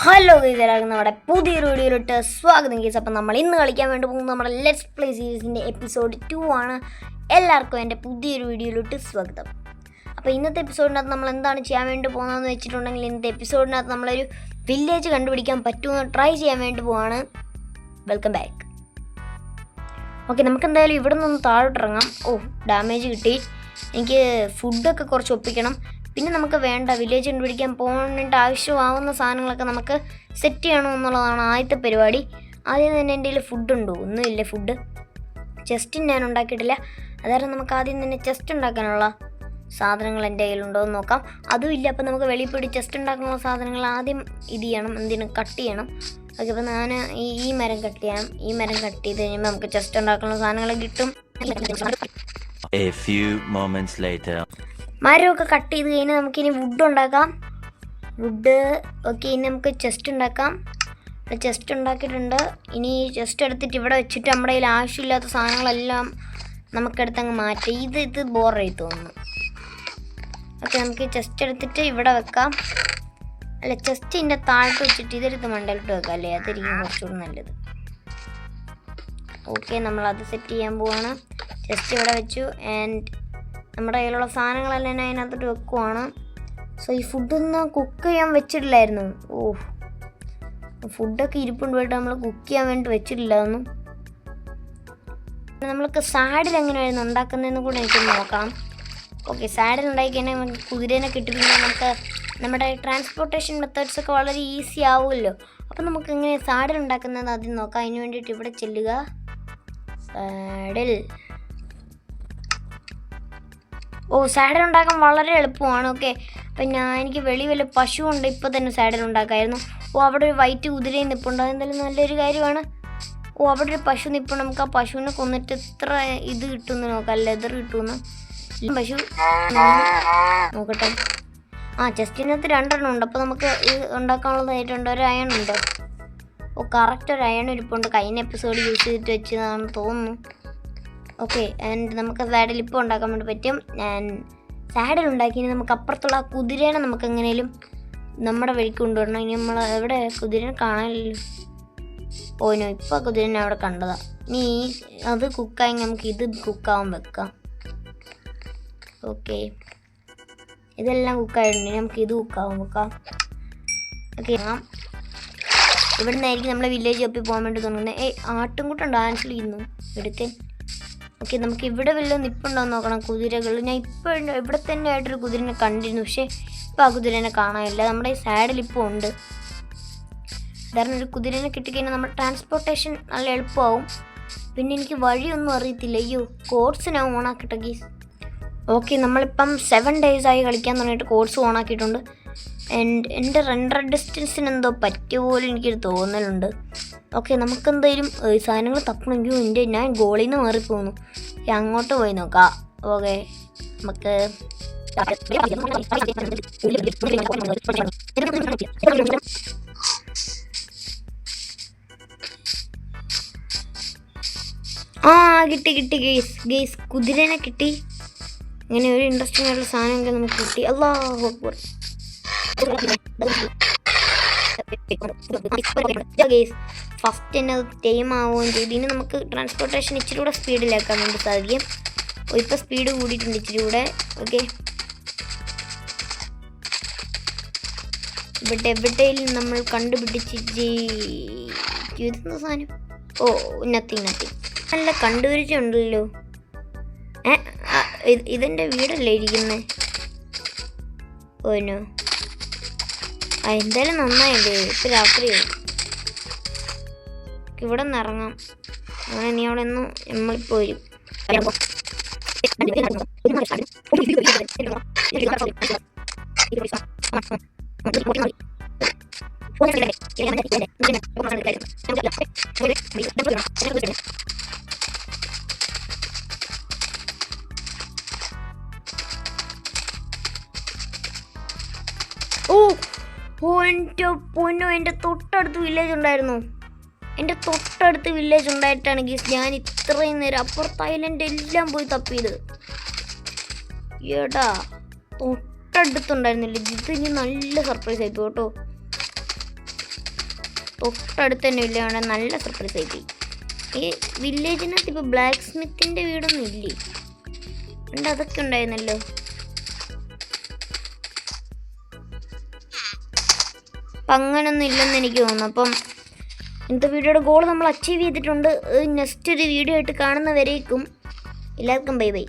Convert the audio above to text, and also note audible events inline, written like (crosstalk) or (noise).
Hello ഗീതരാകും നമ്മുടെ പുതിയൊരു വീഡിയോയിലിട്ട് സ്വാഗതം ഗീസ് അപ്പം നമ്മൾ ഇന്ന് കളിക്കാൻ വേണ്ടി പോകുന്ന നമ്മുടെ ലെറ്റ്സ് പ്ലേ സീരീസിന്റെ എപ്പിസോഡ് ടു ആണ്. എല്ലാവർക്കും എന്റെ പുതിയൊരു വീഡിയോയിലോട്ട് സ്വാഗതം. അപ്പോൾ ഇന്നത്തെ എപ്പിസോഡിനകത്ത് നമ്മൾ എന്താണ് ചെയ്യാൻ വേണ്ടി പോകുന്നതെന്ന് വെച്ചിട്ടുണ്ടെങ്കിൽ ഇന്നത്തെ എപ്പിസോഡിനകത്ത് നമ്മളൊരു വില്ലേജ് കണ്ടുപിടിക്കാൻ പറ്റുമെന്ന് ട്രൈ ചെയ്യാൻ വേണ്ടി പോവാണ്. വെൽക്കം ബാക്ക് ഓക്കെ നമുക്ക് എന്തായാലും ഇവിടെ നിന്ന് താഴോട്ടിറങ്ങാം. ഓ ഡാമേജ് കിട്ടി. എനിക്ക് ഫുഡൊക്കെ കുറച്ച് ഒപ്പിക്കണം. പിന്നെ നമുക്ക് വേണ്ട വില്ലേജ് കണ്ടുപിടിക്കാൻ പോകേണ്ട ആവശ്യമാവുന്ന സാധനങ്ങളൊക്കെ നമുക്ക് സെറ്റ് ചെയ്യണം എന്നുള്ളതാണ് ആദ്യത്തെ പരിപാടി. ആദ്യം തന്നെ എന്റെ കയ്യിൽ ഫുഡുണ്ടോ ഒന്നുമില്ല ഫുഡ് ചെസ്റ്റും ഞാൻ ഉണ്ടാക്കിയിട്ടില്ല. അതായത് നമുക്ക് ആദ്യം തന്നെ ചെസ്റ്റ് ഉണ്ടാക്കാനുള്ള സാധനങ്ങൾ എന്റെ കയ്യിലുണ്ടോ എന്ന് നോക്കാം. അതും ഇല്ല അപ്പം നമുക്ക് വെളിയിൽ പോയി ചെസ്റ്റ് ഉണ്ടാക്കാനുള്ള സാധനങ്ങൾ ആദ്യം ഇത് ചെയ്യണം എന്തിനും കട്ട് ചെയ്യണം. ഓക്കെ അപ്പോൾ ഞാൻ ഈ ഈ മരം കട്ട് ചെയ്യണം. ഈ മരം കട്ട് ചെയ്ത് കഴിയുമ്പോൾ നമുക്ക് ചെസ്റ്റ് ഉണ്ടാക്കാനുള്ള സാധനങ്ങൾ കിട്ടും. A few moments later. മരമൊക്കെ കട്ട് ചെയ്ത് കഴിഞ്ഞാൽ നമുക്കിനി വുഡ് ഉണ്ടാക്കാം. വുഡ് ഓക്കെ ഇനി നമുക്ക് ചെസ്റ്റ് ഉണ്ടാക്കാം. ചെസ്റ്റ് ഉണ്ടാക്കിയിട്ടുണ്ട്. ഇനി ചെസ്റ്റ് എടുത്തിട്ട് ഇവിടെ വെച്ചിട്ട് നമ്മുടെ കയ്യിൽ ആവശ്യമില്ലാത്ത സാധനങ്ങളെല്ലാം നമുക്കെടുത്ത് അങ്ങ് മാറ്റാം. ഇത് ഇത് ബോറായി തോന്നുന്നു. ഓക്കെ നമുക്ക് ചെസ്റ്റ് എടുത്തിട്ട് ഇവിടെ വെക്കാം. അല്ല ചെസ്റ്റ് ഇതിന്റെ താഴത്ത് വെച്ചിട്ട് ഇതെടുത്ത് മണ്ടലിട്ട് വെക്കാം അല്ലേ? അതായിരിക്കും കുറച്ചുകൂടി നല്ലത്. ഓക്കെ നമ്മളത് സെറ്റ് ചെയ്യാൻ പോവാണ്. ചെസ്റ്റ് ഇവിടെ വെച്ചു. ആൻഡ് നമ്മുടെ കയ്യിലുള്ള സാധനങ്ങളെല്ലാം ഞാൻ അതിനകത്തോട്ട് വെക്കുവാണ്. സോ ഈ ഫുഡൊന്നും കുക്ക് ചെയ്യാൻ വെച്ചിട്ടില്ലായിരുന്നു. ഓ ഫുഡൊക്കെ ഇരിപ്പുണ്ട് പോയിട്ട് നമ്മൾ കുക്ക് ചെയ്യാൻ വേണ്ടി വെച്ചിട്ടില്ലായിരുന്നു. നമ്മൾക്ക് സാഡിൽ എങ്ങനെയായിരുന്നു ഉണ്ടാക്കുന്നതെന്ന് കൂടെ എനിക്ക് നോക്കാം. ഓക്കെ സാഡിൽ ഉണ്ടാക്കി കഴിഞ്ഞാൽ നമുക്ക് കുതിരേനെ കിട്ടിക്കഴിഞ്ഞാൽ നമുക്ക് നമ്മുടെ ട്രാൻസ്പോർട്ടേഷൻ മെത്തേഡ്സ് ഒക്കെ വളരെ ഈസി ആവുമല്ലോ. അപ്പം നമുക്ക് എങ്ങനെയാണ് സാഡിൽ ഉണ്ടാക്കുന്നത് ആദ്യം നോക്കാം. അതിന് വേണ്ടിയിട്ട് ഇവിടെ ചെല്ലുക. സാഡിൽ ഓ സാഡൻ ഉണ്ടാക്കാൻ വളരെ എളുപ്പമാണ് ഓക്കെ അപ്പം ഞാൻ എനിക്ക് വെളി വല്ല പശു ഉണ്ട് ഇപ്പോൾ തന്നെ സാഡൻ ഉണ്ടാക്കായിരുന്നു ഓ അവിടെ ഒരു വൈറ്റ് കുതിരയും നിൽപ്പുണ്ട് അതെന്തായാലും നല്ലൊരു കാര്യമാണ്. ഓ അവിടെ ഒരു പശു നിൽപ്പുണ്ട് നമുക്ക് ആ പശുവിനെ കൊന്നിട്ട് എത്ര ഇത് കിട്ടുമെന്ന് നോക്കാം ലെതർ കിട്ടുമെന്ന്. പശു (laughs) നോക്കട്ടെ. ആ ചെസ്റ്റിനകത്ത് രണ്ടെണ്ണം ഉണ്ട് അപ്പോൾ നമുക്ക് ഇത് ഉണ്ടാക്കാനുള്ളതായിട്ടുണ്ട് ഒരു അയൺ ഉണ്ട്. ഓ കറക്റ്റ് ഒരു അയൺ ഇരിപ്പുണ്ട് കഴിഞ്ഞ എപ്പിസോഡ് യൂസ് ചെയ്തിട്ട് വെച്ചതാണെന്ന് തോന്നുന്നു. ഓക്കെ ആൻഡ് നമുക്ക് സാഡിൽ ഇപ്പോൾ ഉണ്ടാക്കാൻ വേണ്ടി പറ്റും. ആൻഡ് സാഡിൽ ഉണ്ടാക്കി നമുക്ക് അപ്പുറത്തുള്ള ആ കുതിരേനെ നമുക്ക് എങ്ങനെയും നമ്മുടെ വഴിക്ക് കൊണ്ടുവരണം. ഇനി നമ്മൾ എവിടെ കുതിരനെ കാണാനില്ലല്ലോ. ഓനോ ഇപ്പോൾ കുതിരനെ അവിടെ കണ്ടതാ. ഇനി അത് കുക്കായി നമുക്ക് ഇത് കുക്കാവാൻ വെക്കാം. ഓക്കെ ഇതെല്ലാം കുക്കായിട്ടുണ്ട് നമുക്ക് ഇത് കുക്കാവാൻ വെക്കാം. ഓക്കെ ഇവിടെ നിന്നായിരിക്കും നമ്മളെ വില്ലേജ് ഒപ്പി പോകാൻ വേണ്ടി തുടങ്ങുന്നത് ഏയ് ആട്ടുംകൂട്ടം ഡാൻസ് ചെയ്യുന്നു എടുത്തേ ഓക്കെ നമുക്ക് ഇവിടെ വല്ല നിപ്പുണ്ടോ എന്ന് നോക്കണം കുതിരകൾ. ഞാൻ ഇപ്പോൾ ഇവിടെ തന്നെ ആയിട്ടൊരു കുതിരനെ കണ്ടിരുന്നു. പക്ഷേ ഇപ്പോൾ ആ കുതിരനെ കാണാനില്ല നമ്മുടെ ഈ സൈഡിൽ ഇപ്പോൾ ഉണ്ട്. കാരണം ഒരു കുതിരനെ കിട്ടിക്കഴിഞ്ഞാൽ നമ്മുടെ ട്രാൻസ്പോർട്ടേഷൻ നല്ല എളുപ്പമാവും. പിന്നെ എനിക്ക് വഴിയൊന്നും അറിയത്തില്ല. അയ്യോ കോഴ്സ് ഞാൻ ഓക്കെ നമ്മളിപ്പം സെവൻ ഡേയ്സ് ആയി കളിക്കാൻ തുടങ്ങിയിട്ട് കോഴ്സ് ഓണാക്കിയിട്ടുണ്ട് എന്റെ റെൻഡർ ഡിസ്റ്റൻസിന് എന്തോ പറ്റിയ പോലെ എനിക്കൊരു തോന്നലുണ്ട്. ഓക്കെ നമുക്കെന്തെങ്കിലും സാധനങ്ങൾ തപ്പണമെങ്കിൽ എന്റെ ഞാൻ ഗോളിൽ നിന്ന് മാറിപ്പോന്നു. ഞാൻ അങ്ങോട്ട് പോയി നോക്കാം. ഓക്കെ നമുക്ക് ആ കിട്ടി കിട്ടി ഗെയ്സ് ഗെയ്സ് കുതിരനെ കിട്ടി. ഇങ്ങനെ ഒരു ഇൻട്രസ്റ്റിംഗ് ആയിട്ടുള്ള സാധനമൊക്കെ നമുക്ക് കിട്ടി. അല്ലാഹു അക്ബർ ഫസ്റ്റ് തന്നെ ടൈം ആവുകയും ചെയ്തു. ഇനി നമുക്ക് ട്രാൻസ്പോർട്ടേഷൻ ഇച്ചിരി കൂടെ സ്പീഡിലാക്കാൻ വേണ്ടി സാധിക്കും. ഓ, ഇപ്പൊ സ്പീഡ് കൂടിയിട്ടുണ്ട് ഇച്ചിരി കൂടെ. ഓക്കെ ഇവിടെ എവിടെയും നമ്മൾ കണ്ടുപിടിച്ച് ഇതെന്താ സാധനം? ഓ നത്തിങ് നത്തിങ് നല്ല കണ്ടുപിടിച്ചുണ്ടല്ലോ ഏ ഇതെന്റെ വീടല്ലേ ഇരിക്കുന്നത് ഓനോ എന്തായാലും നന്നായില്ലേ ഇപ്പം രാത്രിയായി. ഇവിടെ നിന്ന് ഇറങ്ങാം. അങ്ങനെ ഇനി അവിടെ നിന്ന് നമ്മളിപ്പോൾ വരും. ഓ എന്റെ പൊന്നോ എന്റെ തൊട്ടടുത്ത് വില്ലേജ് ഉണ്ടായിരുന്നു. എന്റെ തൊട്ടടുത്ത് വില്ലേജ് ഉണ്ടായിട്ടാണ് ഗീസ് ഞാൻ ഇത്രയും നേരം അപ്പുറത്ത് ഐലൻഡ് എല്ലാം പോയി തപ്പിയത്. എടാ തൊട്ടടുത്തുണ്ടായിരുന്നില്ല. ഇത് ഇനി നല്ല സർപ്രൈസ് ആയിപ്പോ കേട്ടോ. തൊട്ടടുത്ത് തന്നെ ഇല്ല നല്ല സർപ്രൈസ് ആയി ഈ വില്ലേജിനകത്ത് ഇപ്പോൾ ബ്ലാക്ക് സ്മിത്തിന്റെ വീടൊന്നും ഇല്ലേ? അതൊക്കെ ഉണ്ടായിരുന്നല്ലോ. അപ്പം അങ്ങനൊന്നും ഇല്ലെന്ന് എനിക്ക് തോന്നുന്നു. അപ്പം ഇന്നത്തെ വീഡിയോയുടെ ഗോൾ നമ്മൾ അച്ചീവ് ചെയ്തിട്ടുണ്ട്. നെക്സ്റ്റ് ഒരു വീഡിയോ ആയിട്ട് കാണുന്നവരേക്കും എല്ലാവർക്കും ബൈ ബൈ